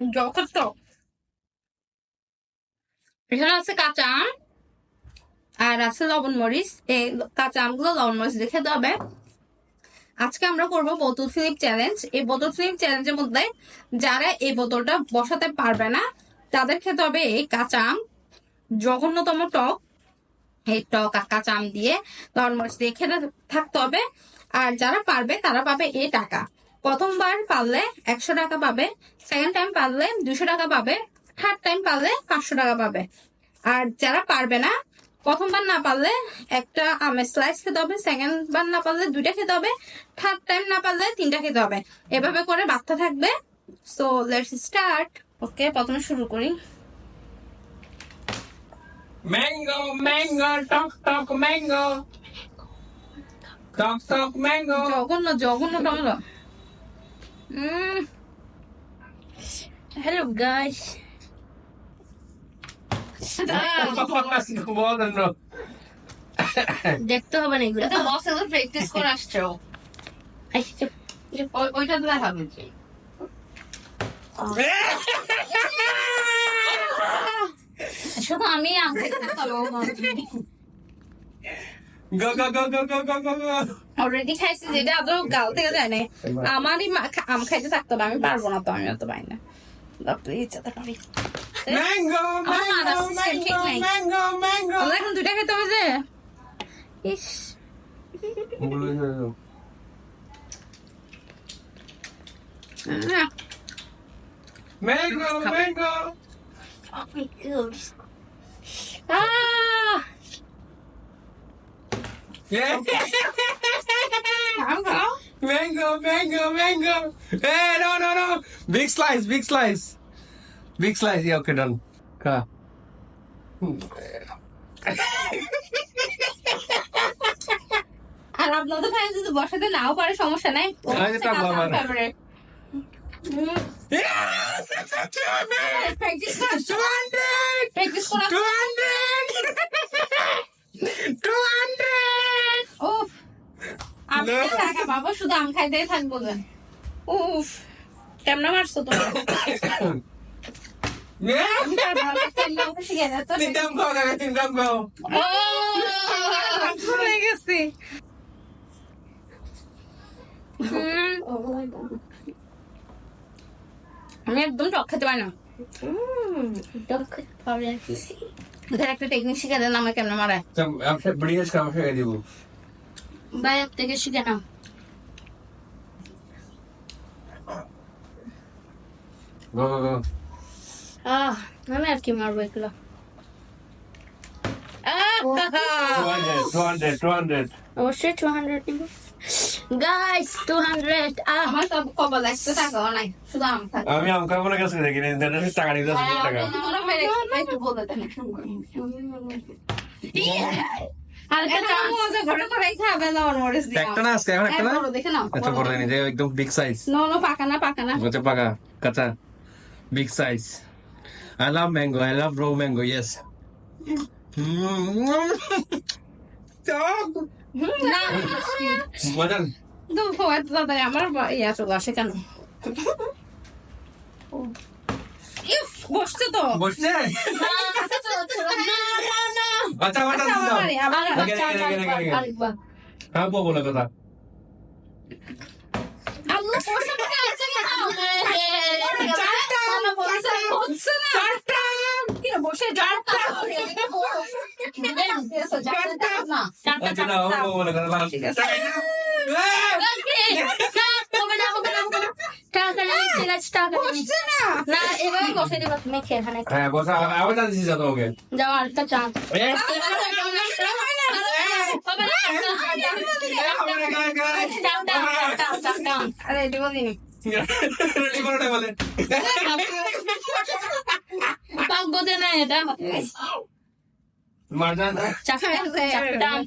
যথেষ্ট এখানে আছে কাঁচা আম আর আছে লবণ মরিচ। এই কাঁচা আমগুলো লবণ মরিচ দিয়ে খেতে হবে। আজকে আমরা করব বোতল ফিলিপ চ্যালেঞ্জ। এই বোতল ফিলিপ চ্যালেঞ্জের মধ্যে যারা এই বোতলটা বসাতে পারবে না, তাদের খেতে হবে এই কাঁচা আম। জঘন্যতম টক। এই টক কাঁচা আম দিয়ে লবণ মরিচ দিয়ে খেতে থাকতে হবে। আর যারা পারবে, তারা পাবে এই টাকা। প্রথমবার পারলে একশো টাকা পাবে সেকেন্ড টাইম পারলে দুশো টাকা পাবে থার্ড টাইম পারলে পাঁচশো টাকা পাবে। আর যারা পারবে না প্রথমবার না পারলে একটা আমের স্লাইস খেতে হবে সেকেন্ড বার না পারলে দুইটা খেতে হবে থার্ড টাইম না পারলে তিনটা খেতে হবে। এভাবে করে বাচ্চা থাকবে। সো লেটস স্টার্ট ওকে প্রথমে শুরু করি। ম্যাঙ্গো mango, টক talk, mango. টক talk, mango. জঘন্য জঘন্য টমেটো। Guys Bother no. দেখতে হবে না এগুলো। বস এগুলো প্র্যাকটিস করে আসছো। ওইটা তো দেখাবে শুধু আমি আনতে Go, go, go, go, go, go, go, go. Already খাইছি যেটা আদৌ গাল থেকে যায় না আমারই মা- খা- আম খাইতে থাকতে হবে আমি পারব না তো আমি অত পারি না বাপরে ইচ্ছাতে পারি Mango, আমার mango, মাথার system ঠিক mango, নাই। mango, mango. আমরা এখন দুইটা খেতে হবে যে ইস আহ, Mango, mango. Oh my god. আহ, খাও। Mango, mango, mango. Hey, no, no, no. Big slice, big slice. Big slice. Yeah, okay, done. Ka. আর আপনাদের ভাই যদি বসাতে নাও পারে সমস্যা নাই ও আরে হচ্ছে শুধু আম খাইতেই থাকব উফ মারছো! শিখে. আমি একদম টক খেতে পারি না একটা টেকনিক শিখে দেন আমার কেমনে মারায় British come here, বাইরে থেকে শিখে নাও আহ আমি আর কি মারবো এগুলো আহ, 200, 200, 200. অবশ্যই টু হান্ড্রেড নিব গাইস টু হান্ড্রেড আহ আমার সব কপাল একটা টাকাও নাই শুধু আম থাকে আমি আম খাব না কাছে দেখি টাকা নিতে টাকা একটু বলে দেন একটা আজকে এখন একটা না দেখে নাও একদম বিগ সাইজ নো নো পাকা না পাকা না পাকা কাঁচা big size I love mango I love raw mango yes না মজান তো ফোয়াত দাদা আমার ইয়া চলে আসে কেন বসছে তো বসছে আচ্ছা আচ্ছা আগে, আগে, আগে, আগে। আরেকবার। হ্যাঁ বলে কথা আল্লাহ, বসে বসে আছে কেন? চারটা, বসে হচ্ছে না। কি রে, বসে চারটা। চারটা না। আচ্ছা না বউ বলে কথা লাস্ট ঠিক আছে। হবে না হবে না হবে না টাকা নেই ঠিক আছে টাকা নেই বসছে না। না এভাবে বসে দিবা তুমি খেয়ে এখানে হ্যাঁ বসা আবার জানছি যা তোমাকে যাও আরেকটা চান্স আরে, এটি বলিনি। বলে পাকবোধে না এটা চাকটা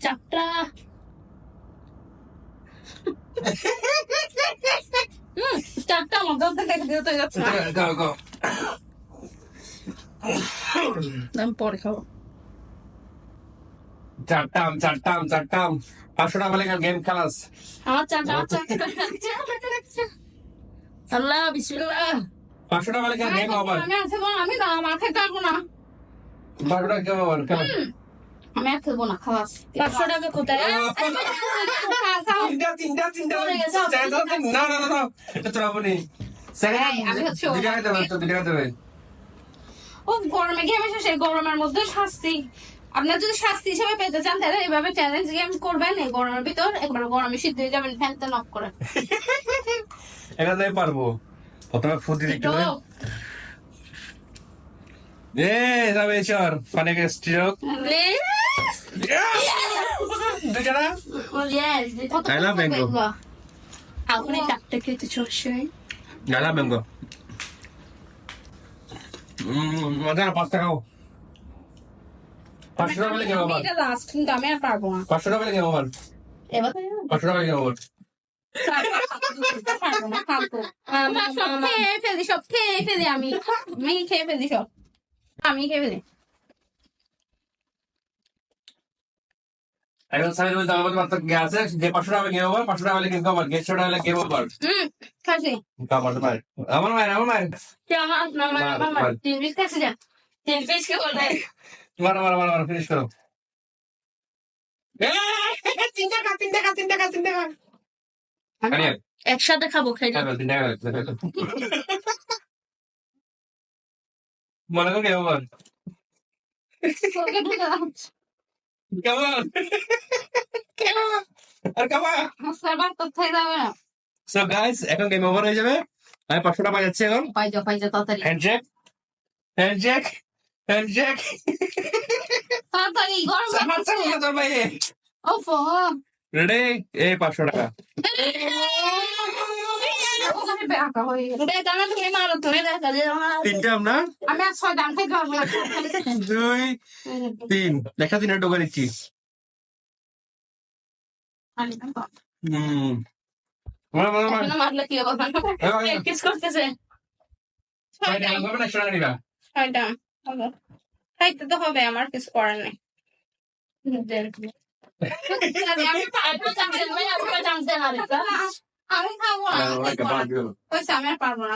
চাকটা হুম চাকটা আমার দশ টাকা দিয়ে তো যাচ্ছে। গাও গাও আমি পরে খাব চারটাম চারটাম চারটাম পাঁচশো টাকা বলে গেম খেলাস চাকটা আল্লাহ বিসমিল্লাহ পাঁচশো টাকা হলে আমি আর আমি না আমার খেতে পারব না। পাঁচশো টাকা গেম ওভার কেমন আমি আর না খালাস পাঁচশো টাকা কোথায়? তিনটা তিনটা তিনটা। না না না না। এটা তো আপনি তো গরমে গেম গরমের মধ্যে শাস্তি? আপনার যদি শাস্তি হিসেবে পেতে চান তাহলে এইভাবে চ্যালেঞ্জ গেম করবেন এই গরমের ভিতর। একবার গরমে সিদ্ধ হয়ে যাবেন ফ্যান ট্যান অফ করে। এটা পারব। প্রথমে ফু দিদি একটু এ যাবে চর ফানে গেস স্ট্রোক পাঁচশো টাকা বলে কেমন পাঁচশো টাকা বলে সব খেয়ে ফেলি সব খেয়ে ফেলি আমি আমি খেয়ে ফেলি সব আমি খেয়ে ফেলি এখন সাইড বলতে আমাদের মাত্র গ্যাস আছে যে পাঁচশো টাকা গেম ওভার পাঁচশো টাকা হলে গেম ওভার গেটশো টাকা হলে গেম ওভার আমার মায়ের আমার মায়ের আমার মায়ের আমার আমার আমার তিন পিস খাসি যা তিন পিস কে বলে মারো মারো মারো মারো ফিনিশ করো তিন টাকা তিন টাকা তিন টাকা তিন টাকা একসাথে খাব খাই খাবে তিন মনে কর কেমন? কেমন? আর সো গাইস এখন গেম ওভার হয়ে যাবে। আমি পাঁচশো টাকা যাচ্ছে এখন। পাইজা পাইজা তাড়াতাড়ি। হ্যান্ডশেক হ্যান্ডশেক হ্যান্ডশেক তাড়াতাড়ি গরম ভাই। ওফ। রেডি এই পাঁচশো টাকা। তো হবে আমার কিছু করার নেই। আমি খাব না আমি আর পারব না